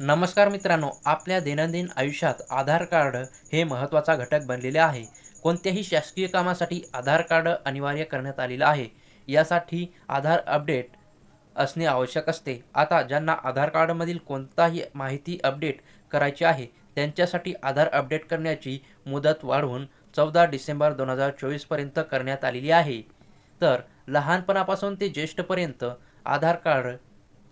नमस्कार मित्रांनो आपल्या दैनंदिन आयुष्यात आधार कार्ड हे महत्त्वाचा घटक बनलेले आहे. कोणत्याही शासकीय कामासाठी आधार कार्ड अनिवार्य करण्यात आलेलं आहे. यासाठी आधार अपडेट असणे आवश्यक असते. आता ज्यांना आधार कार्डमधील कोणताही माहिती अपडेट करायची आहे त्यांच्यासाठी आधार अपडेट करण्याची मुदत वाढवून चौदा डिसेंबर दोन हजार चोवीसपर्यंत करण्यात आलेली आहे. तर लहानपणापासून ते ज्येष्ठपर्यंत आधार कार्ड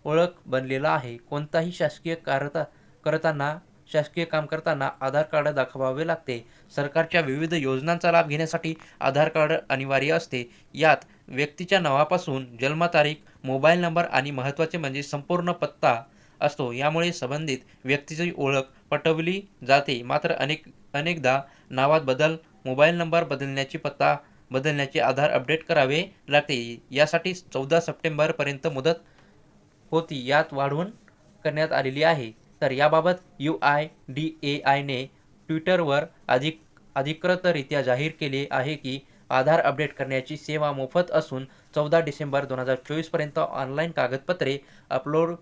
ओळख बनलेला आहे. कोणताही शासकीय कारता करताना शासकीय काम करताना आधार कार्ड दाखवावे लागते. सरकारच्या विविध योजनांचा लाभ घेण्यासाठी आधार कार्ड अनिवार्य असते. यात व्यक्तीच्या नावापासून जन्मतारीख मोबाईल नंबर आणि महत्त्वाचे म्हणजे संपूर्ण पत्ता असतो. यामुळे संबंधित व्यक्तीची ओळख पटवली जाते. मात्र अनेक अनेकदा नावात बदल मोबाईल नंबर बदलण्याची पत्ता बदलण्याचे आधार अपडेट करावे लागते. यासाठी चौदा सप्टेंबरपर्यंत मुदत होती यात वाढवून करण्यात आलेली आहे. तर याबाबत यू आय डी ए आयने ट्विटरवर अधिक अधिकृतरित्या जाहीर केले आहे की आधार अपडेट करण्याची सेवा मोफत असून चौदा डिसेंबर दोन हजार चोवीसपर्यंत ऑनलाईन कागदपत्रे अपलोड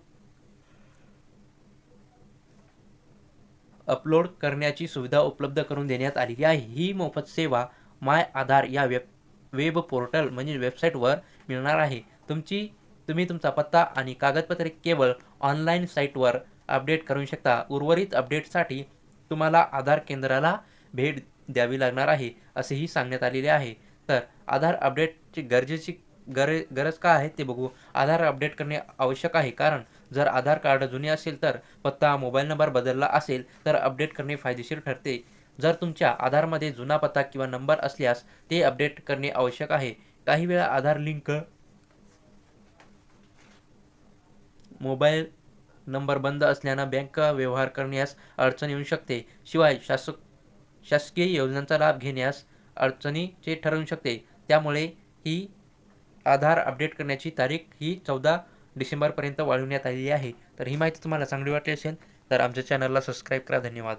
अपलोड करण्याची सुविधा उपलब्ध करून देण्यात आलेली आहे. ही मोफत सेवा माय आधार या वेब वेब पोर्टल म्हणजे वेबसाईटवर मिळणार आहे. तुमची तुम्ही तुमचा पत्ता आणि कागदपत्रे केवळ ऑनलाईन साईटवर अपडेट करू शकता. उर्वरित अपडेटसाठी तुम्हाला आधार केंद्राला भेट द्यावी लागणार आहे असेही सांगण्यात आलेले आहे. तर आधार अपडेटची गरजेची गर गरज का आहे ते बघू. आधार अपडेट करणे आवश्यक आहे कारण जर आधार कार्ड जुने असेल तर पत्ता मोबाईल नंबर बदलला असेल तर अपडेट करणे फायदेशीर ठरते. जर तुमच्या आधारमध्ये जुना पत्ता किंवा नंबर असल्यास ते अपडेट करणे आवश्यक आहे. काही वेळा आधार लिंक मोबाईल नंबर बंद असल्यानं बँक व्यवहार करण्यास अडचण येऊ शकते. शिवाय शासक शासकीय योजनांचा लाभ घेण्यास अडचणीचे ठरवू शकते. त्यामुळे ही आधार अपडेट करण्याची तारीख ही चौदा डिसेंबरपर्यंत वाढवण्यात आलेली आहे. तर ही माहिती तुम्हाला चांगली वाटली असेल तर आमच्या चॅनलला सबस्क्राईब करा. धन्यवाद.